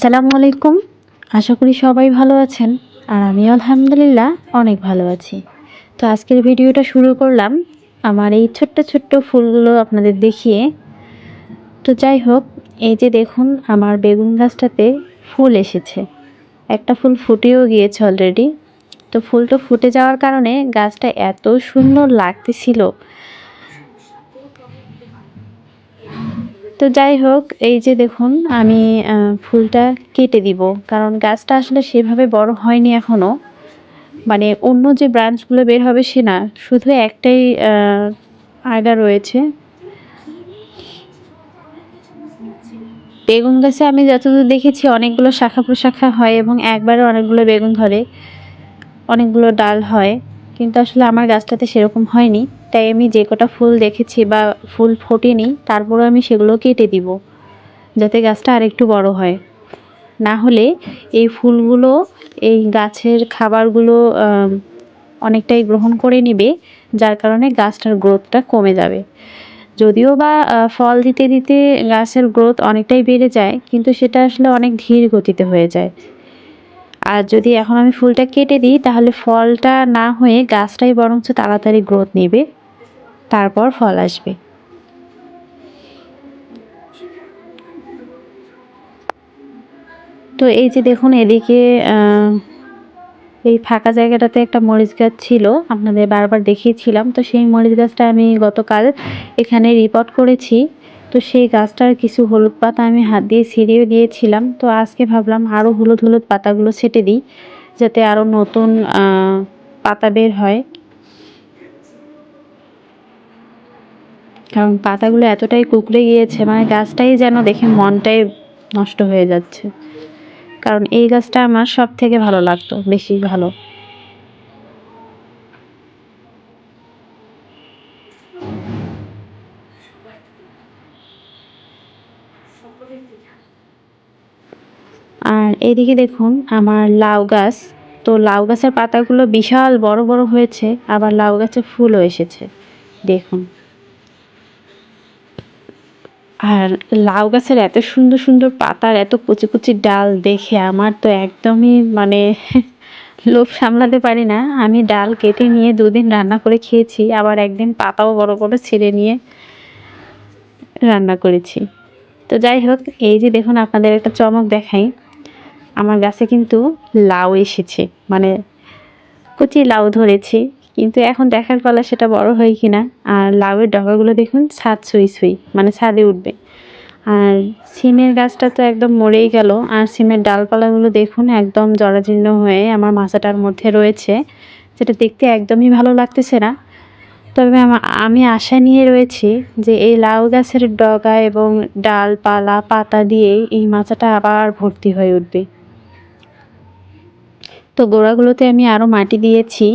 আসসালামু আলাইকুম। আশা করি সবাই ভালো আছেন আর আমি আলহামদুলিল্লাহ অনেক ভালো আছি। তো আজকের ভিডিওটা শুরু করলাম আমার এই ছোট্ট ছোট্ট ফুলগুলো আপনাদের দেখিয়ে। তো যাই হোক, এই যে দেখুন, আমার বেগুন গাছটাতে ফুল এসেছে। একটা ফুল ফুটেও গিয়েছে অলরেডি তো ফুলটা ফুটে যাওয়ার কারণে গাছটা এত সুন্দর লাগতেছিল তো যাই হোক, এই যে দেখুন, আমি ফুলটা কেটে দিব। কারণ গাছটা আসলে সেভাবে বড় হয়নি এখনও মানে অন্য যে ব্রাঞ্চগুলো বের হবে সে না, শুধু একটাই আগা রয়েছে। বেগুন গাছে আমি যতদূর দেখেছি, অনেকগুলো শাখা প্রশাখা হয় এবং একবারে অনেকগুলো বেগুন ধরে, অনেকগুলো ডাল হয়। কিন্তু আসলে আমার গাছটাতে সেরকম হয়নি। তাই আমি যে কটা ফুল দেখেছি বা ফুল ফোটেনি তারপরে আমি সেগুলো কেটে দিব, যাতে গাছটা আরেকটু বড় হয়। না হলে এই ফুলগুলো, এই গাছের খাবারগুলো অনেকটাই গ্রহণ করে নেবে, যার কারণে গাছটার গ্রোথটা কমে যাবে। যদিও বা ফল দিতে দিতে গাছের গ্রোথ অনেকটাই বেড়ে যায়, কিন্তু সেটা আসলে অনেক ধীর গতিতে হয়ে যায়। আর যদি এখন আমি ফুলটা কেটে দিই, তাহলে ফলটা না হয়ে গাছটাই বরঞ্চ তাড়াতাড়ি গ্রোথ নেবে। তারপর ফল আসবে। তো এই যে দেখুন, এদিকে এই ফাঁকা জায়গাটাতে একটা মরিচ গাছ ছিল। আপনাদের বারবার দেখিয়েছিলাম। তো সেই মরিচ গাছটা আমি গতকাল এখানে রিপোর্ট করেছি। তো সেই গাছটার কিছু হলুদ পাতা আমি হাত দিয়ে ছিঁড়েও দিয়েছিলাম। তো আজকে ভাবলাম আরও হলুদ হলুদ পাতাগুলো ছেটে দিই, যাতে আরও নতুন পাতা বের হয়। কারণ পাতাগুলো এতটাই কুকড়ে গিয়েছে মানে গাছটাই যেন দেখে মনটাই নষ্ট হয়ে যাচ্ছে। কারণ এই গাছটা আমার সব থেকে ভালো লাগতো, বেশি ভালো। আর এদিকে দেখুন, আমার লাউ গাছ। তো লাউ গাছের পাতাগুলো বিশাল বড় বড় হয়েছে, আবার লাউ গাছে ফুলও এসেছে। দেখুন। আর লাউ গাছের এত সুন্দর সুন্দর পাতার এত কুচি কুচি ডাল দেখে আমার তো একদমই মানে লোভ সামলাতে পারি না। আমি ডাল কেটে নিয়ে দুদিন রান্না করে খেয়েছি, আবার একদিন পাতাও বড় বড় ছেড়ে নিয়ে রান্না করেছি। তো যাই হোক, এই যে দেখুন আপনাদের একটা চমক দেখাই। আমার গাছে কিন্তু লাউ এসেছে মানে কুচি লাউ ধরেছি। কিন্তু এখন দেখার পালা সেটা বড় হয় কিনা? আর লাউয়ের ডগাগুলো দেখুন, ছাদ ছুঁই ছুঁই মানে ছাদে উঠবে। আর সিমের গাছটা তো একদম মরেই গেল, আর সিমের ডালপালাগুলো দেখুন একদম জরাজীর্ণ হয়ে আমার মাচাটার মধ্যে রয়েছে, যেটা দেখতে একদমই ভালো লাগতেছে না। তবে আমি আশা নিয়ে রয়েছি যে এই লাউ গাছের ডগা এবং ডালপালা, পাতা দিয়ে এই মাচাটা আবার ভর্তি হয়ে উঠবে। তো গোড়াগুলোতে আমি আরও মাটি দিয়েছি।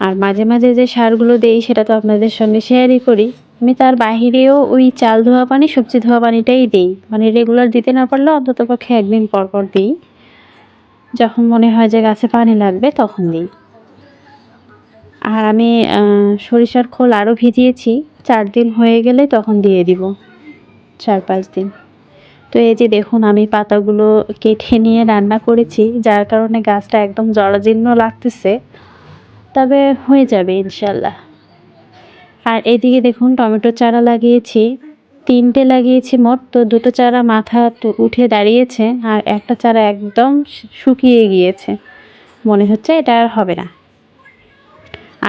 আর মাঝে মাঝে যে সারগুলো দেই, সেটা তো আপনাদের সঙ্গে শেয়ারই করি। আমি তার বাহিরেও ওই চাল ধোয়া পানি, সবজি ধোয়া পানিটাই দিই। মানে রেগুলার দিতে না পারলেও অন্তত পক্ষে একদিন পর পর দিই। যখন মনে হয় যে গাছে পানি লাগবে, তখন দিই। আর আমি সরিষার খোল আরও ভিজিয়েছি। চার দিন হয়ে গেলে তখন দিয়ে দিব। চার পাঁচ দিন। তো এই যে দেখুন, আমি পাতাগুলো কেটে নিয়ে রান্না করেছি, যার কারণে গাছটা একদম জরাজীর্ণ লাগতেছে। তবে হয়ে যাবে ইনশাল্লাহ। আর এদিকে দেখুন টমেটো চারা লাগিয়েছি, তিনটে লাগিয়েছি মোট, তো দুটো চারা মাথা তো উঠে দাঁড়িয়েছে আর একটা চারা একদম শুকিয়ে গিয়েছে। মনে হচ্ছে এটা আর হবে না।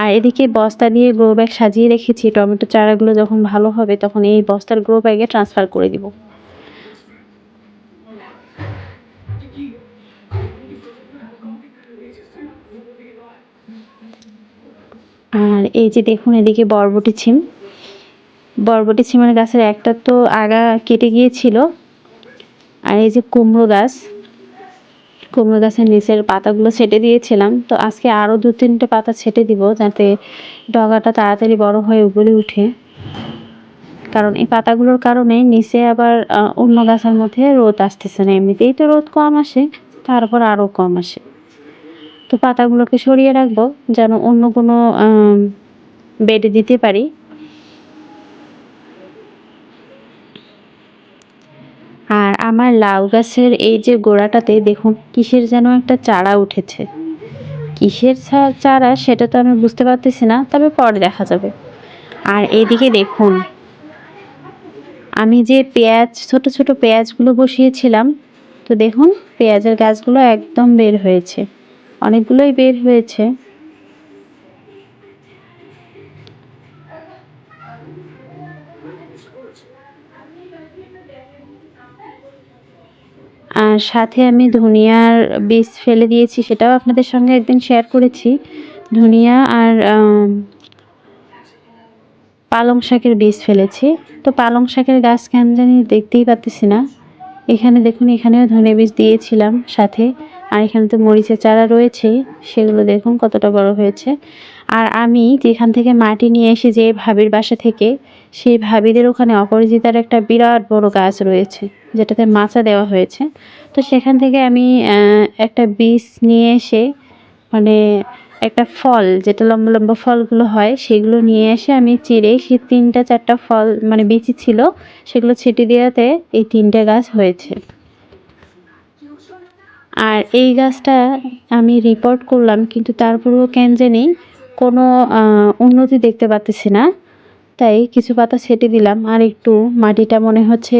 আর এদিকে বস্তা দিয়ে গ্রো ব্যাগ সাজিয়ে রেখেছি, টমেটো চারাগুলো যখন ভালো হবে তখন এই বস্তার গ্রো ব্যাগে ট্রান্সফার করে দিব। আর এই যে দেখুন এদিকে বরবটি ছিম। বরবটি ছিমের গাছের একটা তো আগা কেটে গিয়েছিল। আর এই যে কুমড়ো গাছ, কুমড়ো গাছের নিচের পাতাগুলো ছেটে দিয়েছিলাম। তো আজকে আরও দু তিনটে পাতা ছেটে দিব যাতে ডগাটা তাড়াতাড়ি বড় হয়ে উপরে উঠে। কারণ এই পাতাগুলোর কারণে নিচে আবার অন্য গাছের মধ্যে রোদ আসতেছে না। এমনিতেই তো রোদ কম আসে, তারপর আরও কম আসে। তো পাতাগুলোকে সরিয়ে রাখব যেন অন্য কোনো বেডে দিতে পারি। আর আমার লাউ গাছের এই যে গোড়াটাতে দেখুন কিসের যেন একটা চারা উঠেছে। কিসের চারা সেটা তো আমি বুঝতে পারতেছি না, তবে পরে দেখা যাবে। আর এদিকে দেখুন, আমি যে পেঁয়াজ, ছোট ছোট পেঁয়াজগুলো বসিয়েছিলাম, তো দেখুন পেঁয়াজের গাছগুলো একদম বের হয়েছে। অনেকগুলোই বের হয়েছে। আর সাথে আমি ধনিয়ার বীজ ফেলে দিয়েছি, সেটাও আপনাদের সঙ্গে একদিন শেয়ার করেছি। ধনিয়া আর পালং শাকের বীজ ফেলেছি। তো পালং শাকের গাছ কেন জানি দেখতেই পাচ্তেছি না। এখানে দেখুন, এখানেও ধনে বীজ দিয়েছিলাম সাথে। আর এখানে তো মরিচের চারা রয়েছে, সেগুলো দেখুন কতটা বড় হয়েছে। আর আমি যেখান থেকে মাটি নিয়ে এসে যে ভাবির বাসা থেকে, সেই ভাবিদের ওখানে অপরাজিতার একটা বিরাট বড় গাছ রয়েছে, যেটাতে মাচা দেওয়া হয়েছে। তো সেখান থেকে আমি একটা বীজ নিয়ে এসে মানে একটা ফল, যেটা লম্বা লম্বা ফলগুলো হয়, সেগুলো নিয়ে এসে আমি চিড়ে সেই তিনটা চারটা ফল মানে বিচি ছিল, সেগুলো ছিটে দেওয়াতে এই তিনটে গাছ হয়েছে। আর এই গাছটা আমি রিপোর্ট করলাম, কিন্তু তারপরেও কেন জানি কোনো উন্নতি দেখতে পাচ্তেছি না। তাই কিছু পাতা ছেটে দিলাম, আর একটু মাটিটা মনে হচ্ছে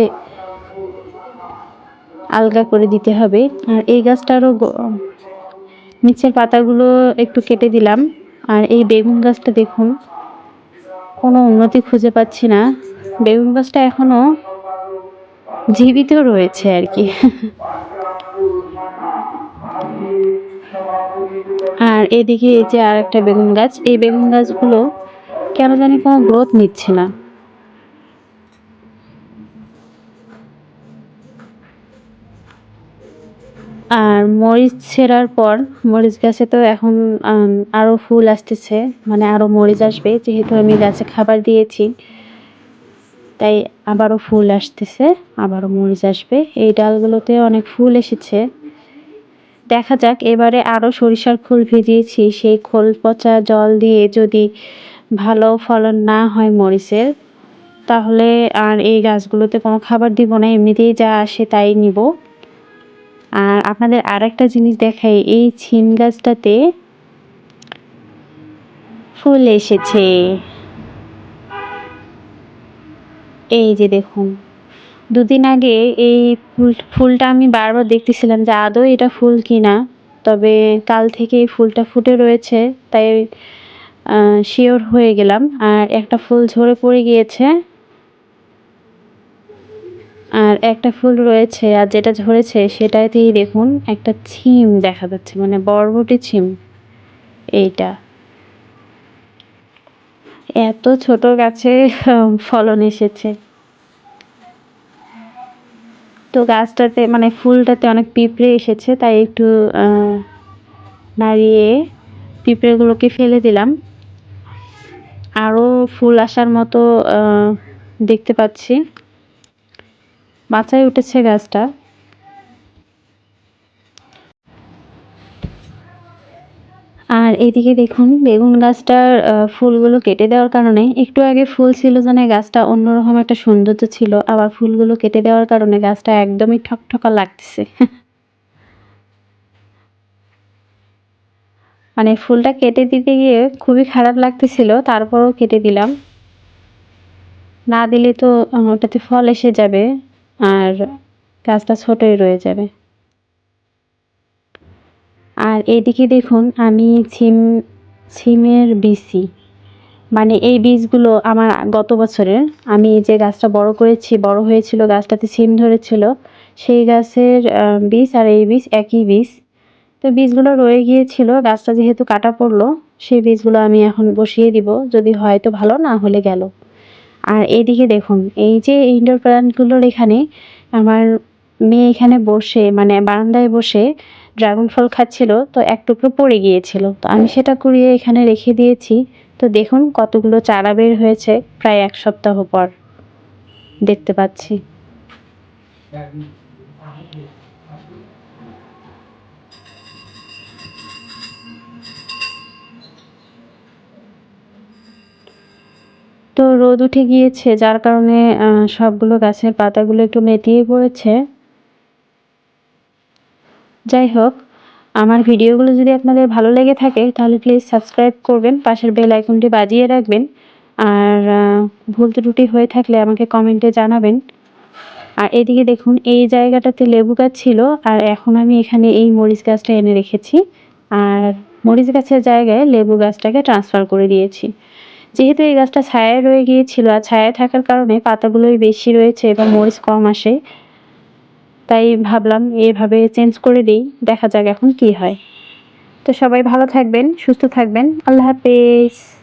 আলগা করে দিতে হবে। আর এই গাছটারও নিচের পাতাগুলো একটু কেটে দিলাম, আর এই বেগুন গাছটা দেখুন, কোনো উন্নতি খুঁজে পাচ্ছি না। বেগুন গাছটা এখনও জীবিত রয়েছে আর কি। আর এদিকে এই যে আর একটা বেগুন গাছ এই বেগুন গাছগুলো কেন জানি কোনো গ্রোথ নিচ্ছে না। আর মরিচ ছেঁড়ার পর মরিচ গাছে তো এখন আম, আরও ফুল আসতেছে মানে আরও মরিচ আসবে যেহেতু আমি গাছে খাবার দিয়েছি। তাই আবারও ফুল আসতেছে আবারও মরিচ আসবে। এই ডালগুলোতে অনেক ফুল এসেছে। দেখা যাক, এবারে আরও সরিষার খোল ভিজিয়েছি, সেই খোল পচা জল দিয়ে যদি ভালো ফলন না হয় মরিচের, তাহলে আর এই গাছগুলোতে কোনো খাবার দিব না, এমনিতেই যা আসে তাই নিব। আর আপনাদের আর একটা জিনিস দেখাই, এই ছিম গাছটাতে ফুল এসেছে। এই যে দেখুন। দুদিন আগে এই ফুল, ফুলটা আমি বারবার দেখতেছিলাম যে আদৌ এটা ফুল কিনা, তবে কাল থেকে ফুলটা ফুটে রয়েছে, তাই শিওর হয়ে গেলাম। আর একটা ফুল ঝরে পড়ে গিয়েছে। আর একটা ফুল রয়েছে, আর যেটা ঝরেছে সেটাতেই দেখুন একটা ছিম দেখা যাচ্ছে মানে বরবটি ছিম, এইটা। এত ছোট গাছে ফলন এসেছে। তো গাছটাতে মানে ফুলটাতে অনেক পিঁপড়ে এসেছে, তাই একটু নাড়িয়ে পিঁপড়েগুলোকে ফেলে দিলাম। আরও ফুল আসার মতো দেখতে পাচ্ছি। বাঁচায় উঠেছে গাছটা। আর এদিকে দেখুন, বেগুন গাছটার ফুলগুলো কেটে দেওয়ার কারণে একটু আগে ফুল ছিল জানে গাছটা অন্যরকম একটা সৌন্দর্য ছিল, আবার ফুলগুলো কেটে দেওয়ার কারণে গাছটা একদমই ঠকঠকা লাগতেছে। মানে ফুলটা কেটে দিতে গিয়ে খুবই খারাপ লাগতেছিল, তারপরও কেটে দিলাম। না দিলে তো ওটাতে ফল এসে যাবে, আর গাছটা ছোটই রয়ে যাবে। আর এইদিকে দেখুন, আমি ছিম, ছিমের বিচি মানে এই বীজগুলো আমার গত বছরের। আমি যে গাছটা বড় করেছি, বড় হয়েছিল, গাছটাতে সিম ধরেছিল, সেই গাছের বীজ আর এই বীজ একই বীজ। তো বীজগুলো রয়ে গিয়েছিল, গাছটা যেহেতু কাটা পড়ল, সেই বীজগুলো আমি এখন বসিয়ে দিব, যদি হয় তো ভালো, না হলে গেল। আর এইদিকে দেখুন, এই যে ইনডোর প্ল্যান্টগুলোর এখানে আমার মেয়ে এখানে বসে মানে বারান্দায় বসে ড্রাগন ফল খাচ্ছিল, তো এক টুকরো পড়ে গিয়েছিল। তো আমি সেটা কুড়িয়ে এখানে রেখে দিয়েছি। তো দেখুন কতগুলো চারা বের হয়েছে প্রায় এক সপ্তাহ পর। দেখতে পাচ্ছি। তো রোদ উঠে গিয়েছে, যার কারণে সবগুলো গাছের পাতাগুলো একটু নেতিয়ে পড়েছে। যাই হোক, আমার ভিডিওগুলো যদি আপনাদের ভালো লেগে থাকে, তাহলে প্লিজ সাবস্ক্রাইব করবেন, পাশের বেল আইকনটি বাজিয়ে রাখবেন, আর ভুল ত্রুটি হয়ে থাকলে আমাকে কমেন্টে জানাবেন। আর এদিকে দেখুন, এই জায়গাটাতে লেবু গাছ ছিল, আর এখন আমি এখানে এই মরিচ গাছটা এনে রেখেছি, আর মরিচ গাছের জায়গায় লেবু গাছটাকে ট্রান্সফার করে দিয়েছি। যেহেতু এই গাছটা ছায়ায় রয়ে গিয়েছিল, আর ছায়ায় থাকার কারণে পাতাগুলোই বেশি রয়েছে এবং মরিচ কম আসে তাই ভাবলাম এভাবে চেঞ্জ করে দিই, দেখা যাক এখন কি হয়। তো সবাই ভালো থাকবেন, সুস্থ থাকবেন, আল্লাহ হাফেজ।